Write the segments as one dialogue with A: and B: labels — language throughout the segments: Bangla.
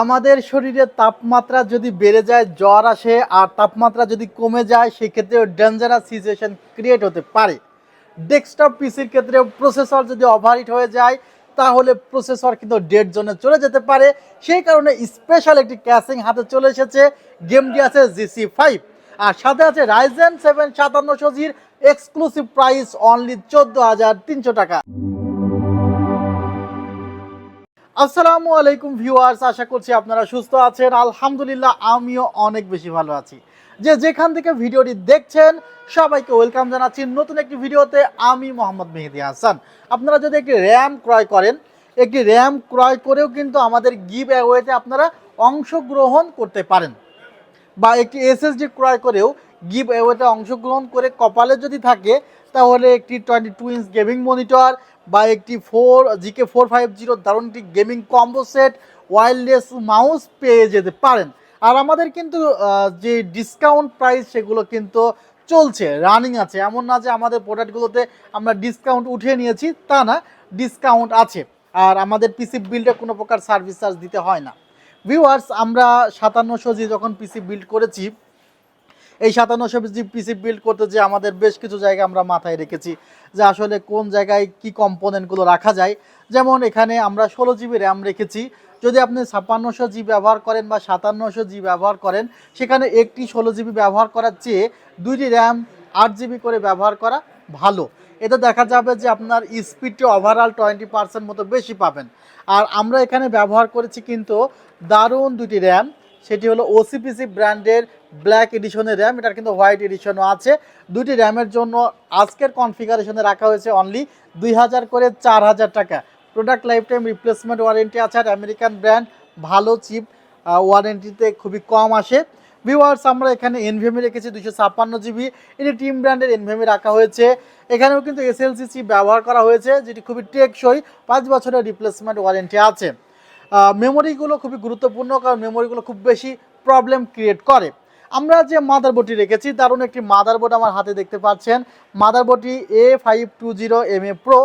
A: আমাদের শরীরে তাপমাত্রা যদি বেড়ে যায়, জ্বর আসে আর তাপমাত্রা যদি কমে যায় সেক্ষেত্রে ডেঞ্জারাস সিচুয়েশন ক্রিয়েট হতে পারে। ডেস্কটপ পিসির ক্ষেত্রে প্রসেসর যদি ওভারহিট হয়ে যায়, তাহলে প্রসেসর কিন্তু ডেড জোনে চলে যেতে পারে। সেই কারণে স্পেশাল একটি ক্যাসিং হাতে চলে এসেছে গেমটি আছে জিসি ফাইভ আর সাথে আছে রাইজেন সেভেন সাতান্নশো জির এক্সক্লুসিভ প্রাইস অনলি চোদ্দ হাজার তিনশো টাকা। আসসালামু আলাইকুম ভিউয়ার্স, আশা করছি আপনারা সুস্থ আছেন। আলহামদুলিল্লাহ, আমিও অনেক বেশি ভালো আছি। যে যেখান থেকে ভিডিওটি দেখছেন, সবাইকে ওয়েলকাম জানাচ্ছি নতুন একটি ভিডিওতে। আমি মোহাম্মদ মেহেদি হাসান। আপনারা যদি একটি র্যাম ক্রয় করেন, একটি র্যাম ক্রয় করেও কিন্তু আমাদের গিভ অ্যাওয়েতে আপনারা অংশগ্রহণ করতে পারেন। বা একটি এসএসডি ক্রয় করেও গিভ অ্যাওয়েতে অংশগ্রহণ করে কপালে যদি থাকে, তাহলে একটি twenty two inch gaming monitor বা একটি four, GK four five zero দারুণ একটি gaming combo set wireless mouse পেয়ে যেতে পারেন। আর আমাদের কিন্তু যে ডিসকাউন্ট প্রাইস সেগুলো কিন্তু চলছে রানিং আছে। এমন না যে আমাদের প্রোডাক্টগুলোতে আমরা ডিসকাউন্ট উঠিয়ে নিয়েছি, তা না ডিসকাউন্ট আছে। আর আমাদের পিসি বিল্ডে কোনো প্রকার সার্ভিস চার্জ দিতে হয় না। ভিউয়ার্স আমরা সাতান্নশো জি যখন পিসি বিল্ড করেছি এই সাতান্নশো জি পিসি বিল্ড করতে যে আমাদের বেশ কিছু জায়গা আমরা মাথায় রেখেছি, যে আসলে কোন জায়গায় কি কম্পোনেন্টগুলো রাখা যায়। যেমন এখানে আমরা ষোলো জিবি র্যাম রেখেছি। যদি আপনি ছাপ্পান্নশো জি ব্যবহার করেন বা সাতান্নশো জি ব্যবহার করেন, সেখানে একটি ষোলো জিবি ব্যবহার করার চেয়ে দুইটি র্যাম আট জিবি করে ব্যবহার করা ভালো। এতে দেখা যাবে যে আপনার স্পিডটি ওভারঅল টোয়েন্টি পার্সেন্ট মতো বেশি পাবেন। আর আমরা এখানে ব্যবহার করেছি কিন্তু দারুণ দুটি র্যাম সেটি হলো ওসিপিসি ব্র্যান্ডের ব্ল্যাক এডিশনের র্যাম এটার কিন্তু হোয়াইট এডিশনও আছে। দুটি র্যামের জন্য আজকের কনফিগারেশনে রাখা হয়েছে অনলি দুই হাজার করে চার হাজার টাকা। Product lifetime replacement warranty আছে, আর আমেরিকান ব্র্যান্ড ভালো চিপ ওয়ারেন্টিতে খুবই কম আসে। ভিওয়ার্স আমরা এখানে এনভিএমি রেখেছি দুশো ছাপ্পান্ন জিবি এটি টিম ব্র্যান্ডের এনভিএমি রাখা হয়েছে। এখানেও কিন্তু এসএলসি চিপ ব্যবহার করা হয়েছে, যেটি খুবই টেকসই, পাঁচ বছরের রিপ্লেসমেন্ট ওয়ারেন্টি আছে। মেমোরিগুলো খুবই গুরুত্বপূর্ণ, কারণ মেমোরিগুলো খুব বেশি প্রবলেম ক্রিয়েট করে। আমরা যে মাদারবোর্ডটি রেখেছি, দারুণ একটি মাদারবোর্ড আমার হাতে দেখতে পাচ্ছেন। মাদারবোর্ডটি A five two zero M A pro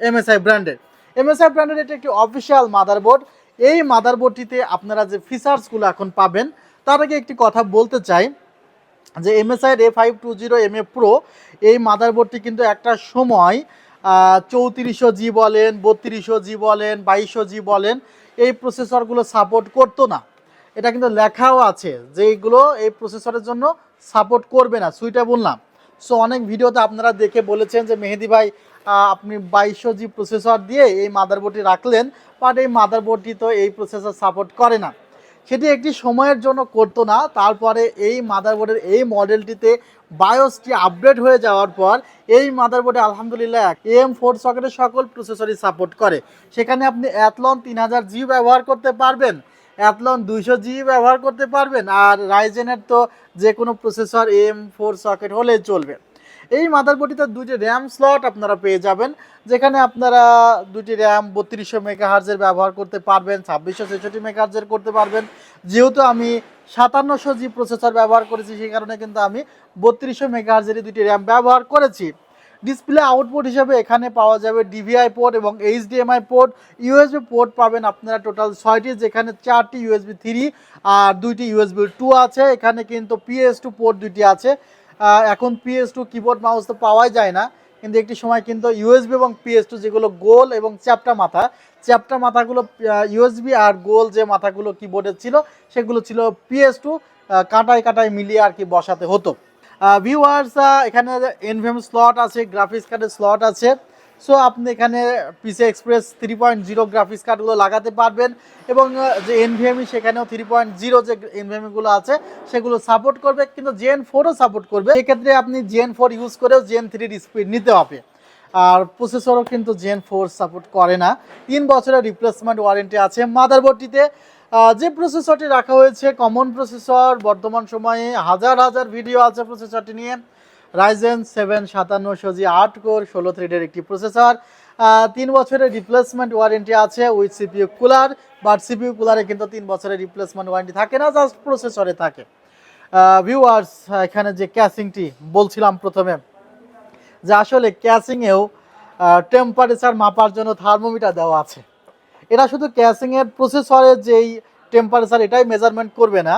A: MSI ব্র্যান্ডের এমএসআই ব্র্যান্ডের এটি একটি অফিসিয়াল মাদারবোর্ড এই মাদারবোর্ডটিতে আপনারা যে ফিচার্সগুলো এখন পাবেন, তার আগে একটি কথা বলতে চাই, যে MSI A five two zero M A pro এই মাদারবোর্ডটি কিন্তু একটা সময় চৌত্রিশশো জি বলেন, বত্রিশশো জি বলেন, বাইশশো জি বলেন, এই প্রসেসরগুলো সাপোর্ট করতো না। এটা কিন্তু লেখাও আছে যে এইগুলো এই প্রসেসরের জন্য সাপোর্ট করবে না সুইটেবল না। সো অনেক ভিডিওতে আপনারা দেখে বলেছেন যে, মেহেদি ভাই আপনি বাইশশো জি প্রসেসর দিয়ে এই মাদারবোর্ডটি রাখলেন বাট এই মাদারবোর্ডটি তো এই প্রসেসর সাপোর্ট করে না। সেটি একটি সময়ের জন্য করতো না, তারপরে এই মাদারবোর্ডের এই মডেলটিতে বায়োসটি আপডেট হয়ে যাওয়ার পর, এই মাদারবোর্ডে আলহামদুলিল্লাহ এক এম ফোর সকেটের সকল প্রসেসরই সাপোর্ট করে। সেখানে আপনি অ্যাথলন তিন হাজার জি ব্যবহার করতে পারবেন। অ্যাথলন দুইশো জি ব্যবহার করতে পারবেন আর রাইজেনের তো যে কোনো প্রসেসর এম ফোর সকেট হলেই চলবে। এই মাদারবোর্ডটিতে দুটি র্যাম স্লট আপনারা পেয়ে যাবেন, যেখানে আপনারা দুটি র্যাম বত্রিশশো মেগাহার্জের ব্যবহার করতে পারবেন, ছাব্বিশশো ছেষট্টি মেগাহার্জের করতে পারবেন। যেহেতু আমি সাতান্নশো জি প্রসেসর ব্যবহার করেছি, সেই কারণে কিন্তু আমি বত্রিশশো মেগাহার্জেরই দুটি র্যাম ব্যবহার করেছি। ডিসপ্লে আউটপুট হিসাবে এখানে পাওয়া যাবে ডিভিআই পোর্ট এবং এইচডিএমআই পোর্ট ইউএসবি পোর্ট পাবেন আপনারা টোটাল ছয়টি, যেখানে চারটি ইউএসবি থ্রি আর দুইটি ইউএসবি টু আছে। এখানে কিন্তু পিএস টু পোর্ট দুইটি আছে। এখন পিএস টু কিবোর্ড মাউস তো পাওয়াই যায় না। কিন্তু একটি সময় কিন্তু ইউএসবি এবং পিএস টু যেগুলো গোল এবং চ্যাপটা মাথা, চ্যাপটা মাথাগুলো ইউএসবি আর গোল যে মাথাগুলো কিবোর্ডের ছিল, সেগুলো ছিল পিএস টু কাটায় কাটায় মিলিয়ে আর কি বসাতে হতো। ভিউয়ার্স এখানে এনভিএম স্লট আছে গ্রাফিক্স কার্ডের স্লট আছে। সো আপনি এখানে PC express three point zero graphics কার্ডগুলো লাগাতে পারবেন এবং যে এনভিএমই সেখানেও থ্রি পয়েন্ট জিরো যে এনভিএমগুলো আছে, সেগুলো সাপোর্ট করবে, কিন্তু জেন ফোরও সাপোর্ট করবে। সেক্ষেত্রে আপনি জেন ফোর ইউজ করেও জেন থ্রির স্পিড নিতে হবে। আর প্রসেসরও কিন্তু জেন ফোর সাপোর্ট করে না। তিন বছরের রিপ্লেসমেন্ট ওয়ারেন্টি আছে মাদারবোর্ডটিতে। যে প্রসেসরটি রাখা হয়েছে কমন প্রসেসর বর্তমান সময়ে হাজার হাজার ভিডিও আছে প্রসেসরটি নিয়ে। রাইজেন সেভেন সাতান্নশো জি আট কোর ষোলো থ্রেডের একটি প্রসেসর তিন বছরের রিপ্লেসমেন্ট ওয়ারেন্টি আছে with CPU cooler but CPU কুলারে কিন্তু তিন বছরের রিপ্লেসমেন্ট ওয়ারেন্টি থাকে না জাস্ট প্রসেসরে থাকে। ভিউয়ার্স এখানে যে ক্যাসিংটি বলছিলাম প্রথমে, যে আসলে ক্যাসিংয়েও টেম্পারেচার মাপার জন্য থার্মোমিটার দেওয়া আছে। এটা শুধু ক্যাসিংয়ের প্রসেসরের যেই টেম্পারেচার এটাই মেজারমেন্ট করবে না।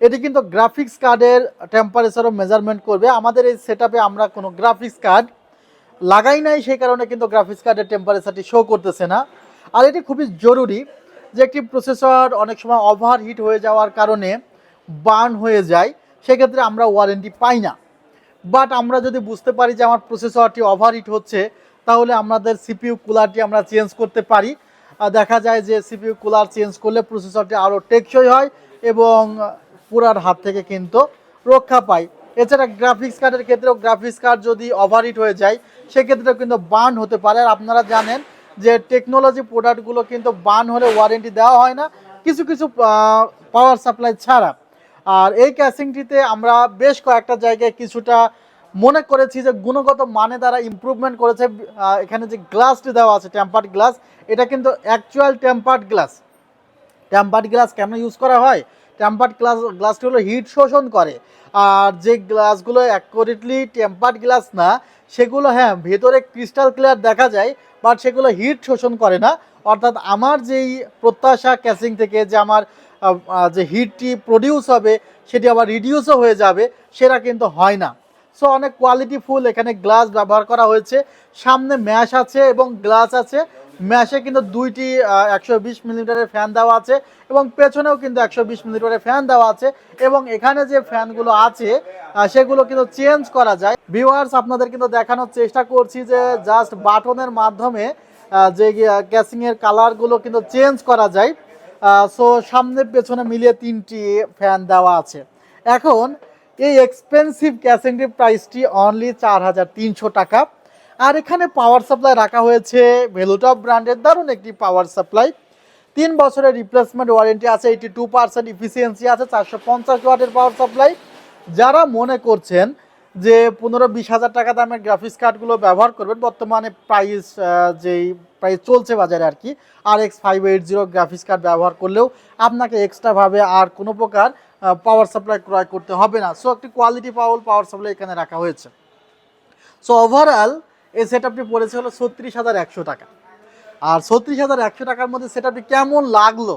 A: এটি কিন্তু গ্রাফিক্স কার্ডের টেম্পারেচারও মেজারমেন্ট করবে। আমাদের এই সেট আমরা কোনো গ্রাফিক্স কার্ড লাগাই নাই, সেই কারণে কিন্তু গ্রাফিক্স কার্ডের টেম্পারেচারটি শো করতেছে না। আর এটি খুবই জরুরি যে একটি প্রসেসর অনেক সময় ওভার হিট হয়ে যাওয়ার কারণে বার্ন হয়ে যায়, সেক্ষেত্রে আমরা ওয়ারেন্টি পাই না। বাট আমরা যদি বুঝতে পারি যে আমার প্রসেসরটি ওভারহিট হচ্ছে, তাহলে আমাদের সিপিইউ কুলারটি আমরা চেঞ্জ করতে পারি। দেখা যায় যে সিপিউ কুলার চেঞ্জ করলে প্রসেসরটি আরও টেকসই হয় এবং পুরার হাত থেকে কিন্তু রক্ষা পায়। এছাড়া গ্রাফিক্স কার্ডের ক্ষেত্রেও গ্রাফিক্স কার্ড যদি ওভারহিট হয়ে যায়, সেক্ষেত্রেও কিন্তু বার্ন হতে পারে। আর আপনারা জানেন যে টেকনোলজি প্রোডাক্টগুলো কিন্তু বার্ন হলে ওয়ারেন্টি দেওয়া হয় না। কিছু কিছু পাওয়ার সাপ্লাই ছাড়া। আর এই ক্যাসিংটিতে আমরা বেশ কয়েকটা জায়গায় কিছুটা মনে করেছি যে গুণগত মানে দ্বারা ইমপ্রুভমেন্ট করেছে এখানে যে গ্লাসটি দেওয়া আছে টেম্পার্ড গ্লাস এটা কিন্তু actual tempered glass tempered glass কেন ইউজ করা হয়? টেম্পার্ড গ্লাস গ্লাসটি হলো হিট শোষণ করে। আর যে গ্লাসগুলো অ্যাকুরেটলি টেম্পার্ড গ্লাস না, সেগুলো হ্যাঁ ভেতরে ক্রিস্টাল ক্লিয়ার দেখা যায় বাট সেগুলো হিট শোষণ করে না। অর্থাৎ আমার যেই প্রত্যাশা ক্যাসিং থেকে যে আমার যে হিটটি প্রডিউস হবে, সেটি আবার রিডিউসও হয়ে যাবে, সেটা কিন্তু হয় না। সো অনেক কোয়ালিটি ফুল এখানে গ্লাস ব্যবহার করা হয়েছে। সামনে ম্যাশ আছে এবং গ্লাস আছে। ম্যাশে কিন্তু দুইটি একশো বিশ মিলিমিটারের ফ্যান দেওয়া আছে এবং পেছনেও কিন্তু একশো বিশ মিলিমিটারের ফ্যান দেওয়া আছে এবং এখানে যে ফ্যানগুলো আছে সেগুলো কিন্তু চেঞ্জ করা যায়। ভিউয়ার্স আপনাদের কিন্তু দেখানোর চেষ্টা করছি যে জাস্ট বাটনের মাধ্যমে যে ক্যাসিংয়ের কালারগুলো কিন্তু চেঞ্জ করা যায়। সো সামনে পেছনে মিলিয়ে তিনটি ফ্যান দেওয়া আছে। এখন এই এক্সপেন্সিভ ক্যাসিংটির প্রাইসটি অনলি চার হাজার তিনশো টাকা। আর এখানে পাওয়ার সাপ্লাই রাখা হয়েছে ভেলুটপ ব্র্যান্ডের দারুণ একটি পাওয়ার সাপ্লাই তিন বছরের রিপ্লেসমেন্ট ওয়ারেন্টি আছে এইটি টু পার্সেন্ট ইফিসিয়েন্সি আছে, চারশো পঞ্চাশ ওয়াটের পাওয়ার সাপ্লাই যারা মনে করছেন যে পনেরো বিশ হাজার টাকা দামের গ্রাফিক্স কার্ডগুলো ব্যবহার করবেন, বর্তমানে প্রাইস যেই প্রাইস চলছে বাজারে আর কি R X five eight zero graphics card ব্যবহার করলেও আপনাকে এক্সট্রাভাবে আর কোনো প্রকার পাওয়ার সাপ্লাই ক্রয় করতে হবে না। সো একটি কোয়ালিটি পাওয়ার পাওয়ার সাপ্লাই এখানে রাখা হয়েছে। সো ওভারঅল এই সেট আপটি পড়েছে হলো ছত্রিশ হাজার একশো টাকা। আর ছত্রিশ হাজার একশো টাকার মধ্যে সেট আপটি কেমন লাগল,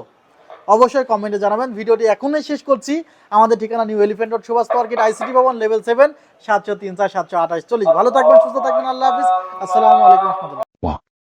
A: অবশ্যই কমেন্টে জানাবেন। ভিডিওটি এখনই শেষ করছি। আমাদের ঠিকানা new Elephant Road Subhash market ICT ভবন লেভেল সেভেন সাতশো তিন চার, সাতশো আঠাশ, চল্লিশ। ভালো থাকবেন, সুস্থ থাকবেন। আল্লাহ হাফিজ। আসসালামু আলাইকুম রহমতুল্লাহ।